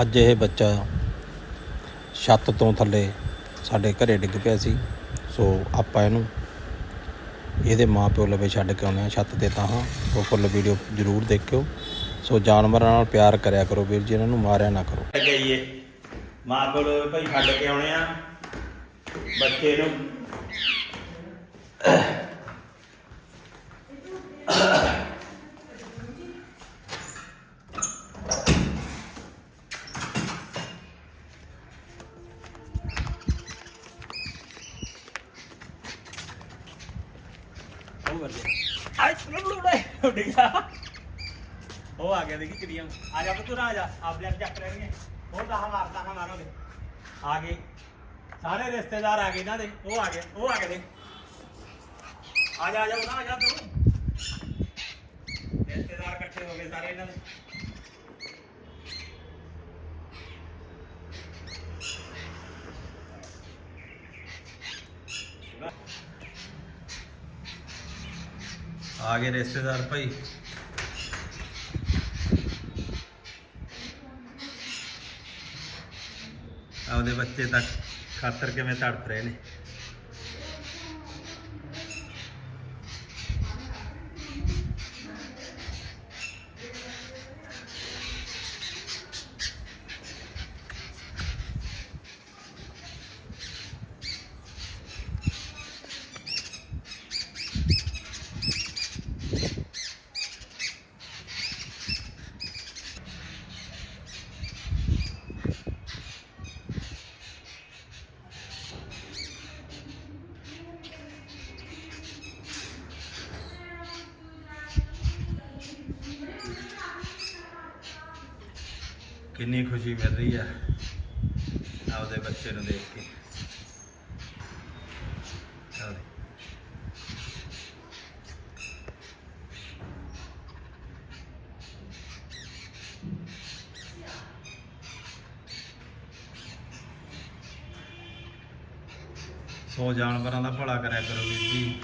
ਅੱਜ ਇਹ ਬੱਚਾ ਛੱਤ ਤੋਂ ਥੱਲੇ ਸਾਡੇ ਘਰੇ ਡਿੱਗ ਪਿਆ ਸੀ। ਸੋ ਆਪਾਂ ਇਹਨੂੰ ਇਹਦੇ ਮਾਪਿਓ ਲਵੇ ਛੱਡ ਕੇ ਆਉਂਦੇ ਆ ਛੱਤ ਤੇ ਤਾਂ ਹਾਂ। ਉਹ ਫੁੱਲ ਵੀਡੀਓ ਜ਼ਰੂਰ ਦੇਖਿਓ। ਸੋ ਜਾਨਵਰਾਂ ਨਾਲ ਪਿਆਰ ਕਰਿਆ ਕਰੋ ਵੀਰ ਜੀ, ਇਹਨਾਂ ਨੂੰ ਮਾਰਿਆ ਨਾ ਕਰੋ। ਗਈਏ ਮਾਂ ਕੋਲ ਭਾਈ ਛੱਡ ਕੇ ਆਉਣੇ ਆ। ਬੱਚੇ ਨੂੰ ਉਹ ਵਰ ਗਿਆ ਆਈ ਲੁੜੇ ਉੱਡ ਗਿਆ ਉਹ ਆ ਗਿਆ ਦੇਖੀ ਚਿੜੀਆਂ ਆ ਜਾ ਪੁੱਤ ਆ ਜਾ। ਆਪ ਚੱਕ ਲੈਣਗੇ। ਉਹ ਤਾਂ ਹਮਾਰਦਾ ਹਮਾਰੋਗੇ ਆ ਗਏ। ਸਾਰੇ ਰਿਸ਼ਤੇਦਾਰ ਆ ਗਏ ਇਹਨਾਂ ਦੇ। ਉਹ ਆ ਗਏ, ਉਹ ਆ ਗਏ ਦੇਖ। ਆ ਜਾ ਆ ਜਾ ਉਹਨਾਂ ਆ ਜਾ ਤੂੰ। ਰਿਸ਼ਤੇਦਾਰ ਇਕੱਠੇ ਹੋ ਗਏ ਸਾਰੇ ਇਹਨਾਂ ਦੇ। ਆ ਗਏ ਰਿਸ਼ਤੇਦਾਰ ਭਾਈ। ਆਪਦੇ ਬੱਚੇ ਤੱਕ ਖਾਤਰ ਕਿਵੇਂ ਤੜਫ ਰਹੇ ਨੇ? ਕਿੰਨੀ ਖੁਸ਼ੀ ਮਿਲ ਰਹੀ ਆ ਆਪਦੇ ਬੱਚੇ ਨੂੰ ਦੇਖ ਕੇ। ਆਪਦੇ ਸੋ ਜਾਨਵਰਾਂ ਦਾ ਭਲਾ ਕਰਿਆ ਕਰੋ ਵੀਰ ਜੀ।